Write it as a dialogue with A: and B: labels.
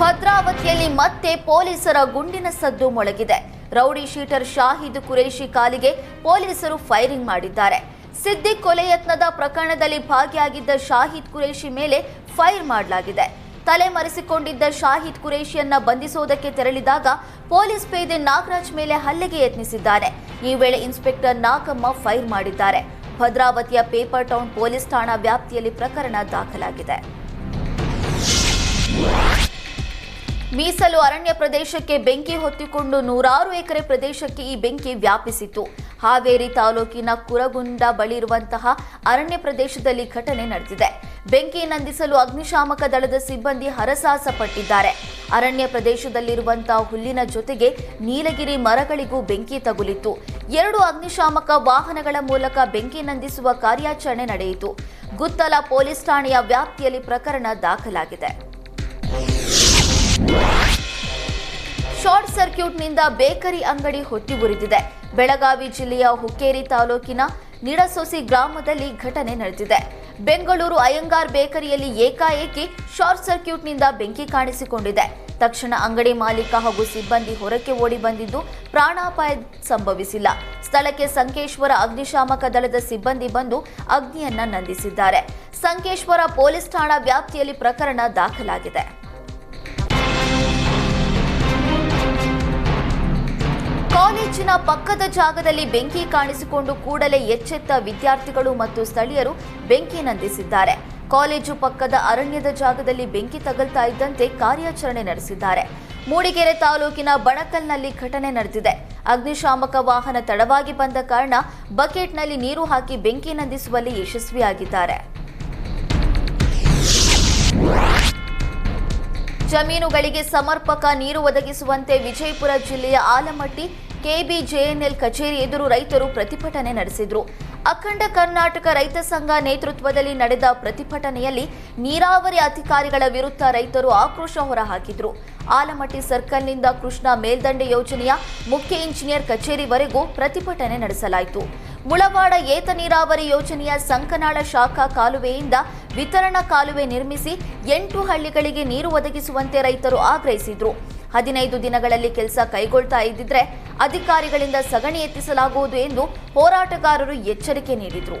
A: ಭದ್ರಾವತಿಯಲ್ಲಿ ಮತ್ತೆ ಪೊಲೀಸರ ಗುಂಡಿನ ಸದ್ದು ಮೊಳಗಿದೆ. ರೌಡಿ ಶೀಟರ್ ಶಾಹಿದ್ ಕುರೇಶಿ ಕಾಲಿಗೆ ಪೊಲೀಸರು ಫೈರಿಂಗ್ ಮಾಡಿದ್ದಾರೆ. ಸಿದ್ದಿಕ್ ಕೊಲೆ ಯತ್ನದ ಪ್ರಕರಣದಲ್ಲಿ ಭಾಗಿಯಾಗಿದ್ದ ಶಾಹಿದ್ ಕುರೇಶಿ ಮೇಲೆ ಫೈರ್ ಮಾಡಲಾಗಿದೆ. ತಲೆ ಮರೆಸಿಕೊಂಡಿದ್ದ ಶಾಹಿದ್ ಕುರೇಶಿಯನ್ನ ಬಂಧಿಸುವುದಕ್ಕೆ ತೆರಳಿದಾಗ ಪೊಲೀಸ್ ಪೇದೆ ನಾಗರಾಜ್ ಮೇಲೆ ಹಲ್ಲೆಗೆ ಯತ್ನಿಸಿದ್ದಾರೆ. ಈ ವೇಳೆ ಇನ್ಸ್ಪೆಕ್ಟರ್ ನಾಗಮ್ಮ ಫೈರ್ ಮಾಡಿದ್ದಾರೆ. ಭದ್ರಾವತಿಯ ಪೇಪರ್ ಟೌನ್ ಪೊಲೀಸ್ ಠಾಣಾ ವ್ಯಾಪ್ತಿಯಲ್ಲಿ ಪ್ರಕರಣ ದಾಖಲಾಗಿದೆ. ಮೀಸಲು ಅರಣ್ಯ ಪ್ರದೇಶಕ್ಕೆ ಬೆಂಕಿ ಹೊತ್ತಿಕೊಂಡು ನೂರಾರು ಎಕರೆ ಪ್ರದೇಶಕ್ಕೆ ಈ ಬೆಂಕಿ ವ್ಯಾಪಿಸಿತ್ತು. ಹಾವೇರಿ ತಾಲೂಕಿನ ಕುರಗುಂಡ ಬಳಿ ಇರುವಂತಹ ಅರಣ್ಯ ಪ್ರದೇಶದಲ್ಲಿ ಘಟನೆ ನಡೆದಿದೆ. ಬೆಂಕಿ ನಂದಿಸಲು ಅಗ್ನಿಶಾಮಕ ದಳದ ಸಿಬ್ಬಂದಿ ಹರಸಾಹಸ ಪಟ್ಟಿದ್ದಾರೆ ಅರಣ್ಯ ಪ್ರದೇಶದಲ್ಲಿರುವಂತಹ ಹುಲ್ಲಿನ ಜೊತೆಗೆ ನೀಲಗಿರಿ ಮರಗಳಿಗೂ ಬೆಂಕಿ ತಗುಲಿತ್ತು. ಎರಡು ಅಗ್ನಿಶಾಮಕ ವಾಹನಗಳ ಮೂಲಕ ಬೆಂಕಿ ನಂದಿಸುವ ಕಾರ್ಯಾಚರಣೆ ನಡೆಯಿತು. ಗುತ್ತಲ ಪೊಲೀಸ್ ಠಾಣೆಯ ವ್ಯಾಪ್ತಿಯಲ್ಲಿ ಪ್ರಕರಣ ದಾಖಲಾಗಿದೆ. ಶಾರ್ಟ್ ಸರ್ಕ್ಯೂಟ್ನಿಂದ ಬೇಕರಿ ಅಂಗಡಿ ಹೊತ್ತಿ ಉರಿದಿದೆ. ಬೆಳಗಾವಿ ಜಿಲ್ಲೆಯ ಹುಕ್ಕೇರಿ ತಾಲೂಕಿನ ನಿಡಸೋಸಿ ಗ್ರಾಮದಲ್ಲಿ ಘಟನೆ ನಡೆದಿದೆ. ಬೆಂಗಳೂರು ಅಯ್ಯಂಗಾರ್ ಬೇಕರಿಯಲ್ಲಿ ಏಕಾಏಕಿ ಶಾರ್ಟ್ ಸರ್ಕ್ಯೂಟ್ನಿಂದ ಬೆಂಕಿ ಕಾಣಿಸಿಕೊಂಡಿದೆ. ತಕ್ಷಣ ಅಂಗಡಿ ಮಾಲೀಕ ಹಾಗೂ ಸಿಬ್ಬಂದಿ ಹೊರಕ್ಕೆ ಓಡಿ ಬಂದಿದ್ದು ಪ್ರಾಣಾಪಾಯ ಸಂಭವಿಸಿಲ್ಲ. ಸ್ಥಳಕ್ಕೆ ಸಂಕೇಶ್ವರ ಅಗ್ನಿಶಾಮಕ ದಳದ ಸಿಬ್ಬಂದಿ ಬಂದು ಅಗ್ನಿಯನ್ನ ನಂದಿಸಿದ್ದಾರೆ. ಸಂಕೇಶ್ವರ ಪೊಲೀಸ್ ಠಾಣಾ ವ್ಯಾಪ್ತಿಯಲ್ಲಿ ಪ್ರಕರಣ ದಾಖಲಾಗಿದೆ. ಕಾಲೇಜಿನ ಪಕ್ಕದ ಜಾಗದಲ್ಲಿ ಬೆಂಕಿ ಕಾಣಿಸಿಕೊಂಡು ಕೂಡಲೇ ಎಚ್ಚೆತ್ತ ವಿದ್ಯಾರ್ಥಿಗಳು ಮತ್ತು ಸ್ಥಳೀಯರು ಬೆಂಕಿ ನಂದಿಸಿದ್ದಾರೆ. ಕಾಲೇಜು ಪಕ್ಕದ ಅರಣ್ಯದ ಜಾಗದಲ್ಲಿ ಬೆಂಕಿ ತಗಲ್ತಾ ಇದ್ದಂತೆ ಕಾರ್ಯಾಚರಣೆ ನಡೆಸಿದ್ದಾರೆ. ಮೂಡಿಗೆರೆ ತಾಲೂಕಿನ ಬಣಕಲ್ನಲ್ಲಿ ಘಟನೆ ನಡೆದಿದೆ. ಅಗ್ನಿಶಾಮಕ ವಾಹನ ತಡವಾಗಿ ಬಂದ ಕಾರಣ ಬಕೆಟ್ನಲ್ಲಿ ನೀರು ಹಾಕಿ ಬೆಂಕಿ ನಂದಿಸುವಲ್ಲಿ ಯಶಸ್ವಿಯಾಗಿದ್ದಾರೆ. ಜಮೀನುಗಳಿಗೆ ಸಮರ್ಪಕ ನೀರು ಒದಗಿಸುವಂತೆ ವಿಜಯಪುರ ಜಿಲ್ಲೆಯ ಆಲಮಟ್ಟಿ ಕೆಬಿಜೆಎನ್ಎಲ್ ಕಚೇರಿ ಎದುರು ರೈತರು ಪ್ರತಿಭಟನೆ ನಡೆಸಿದರು. ಅಖಂಡ ಕರ್ನಾಟಕ ರೈತ ಸಂಘ ನೇತೃತ್ವದಲ್ಲಿ ನಡೆದ ಪ್ರತಿಭಟನೆಯಲ್ಲಿ ನೀರಾವರಿ ಅಧಿಕಾರಿಗಳ ವಿರುದ್ಧ ರೈತರು ಆಕ್ರೋಶ ಹೊರಹಾಕಿದ್ರು. ಆಲಮಟ್ಟಿ ಸರ್ಕಲ್ನಿಂದ ಕೃಷ್ಣ ಮೇಲ್ದಂಡೆ ಯೋಜನೆಯ ಮುಖ್ಯ ಇಂಜಿನಿಯರ್ ಕಚೇರಿವರೆಗೂ ಪ್ರತಿಭಟನೆ ನಡೆಸಲಾಯಿತು. ಮುಳವಾಡ ಏತ ನೀರಾವರಿ ಯೋಜನೆಯ ಸಂಕನಾಳ ಶಾಖಾ ಕಾಲುವೆಯಿಂದ ವಿತರಣಾ ಕಾಲುವೆ ನಿರ್ಮಿಸಿ ಎಂಟು ಹಳ್ಳಿಗಳಿಗೆ ನೀರು ಒದಗಿಸುವಂತೆ ರೈತರು ಆಗ್ರಹಿಸಿದ್ರು. ಹದಿನೈದು ದಿನಗಳಲ್ಲಿ ಕೆಲಸ ಕೈಗೊಳ್ತಾ ಇದ್ದಿದ್ರೆ ಅಧಿಕಾರಿಗಳಿಂದ ಸಗಣಿ ಎತ್ತಿಸಲಾಗುವುದು ಎಂದು ಹೋರಾಟಗಾರರು ಎಚ್ಚರಿಕೆ ನೀಡಿದರು.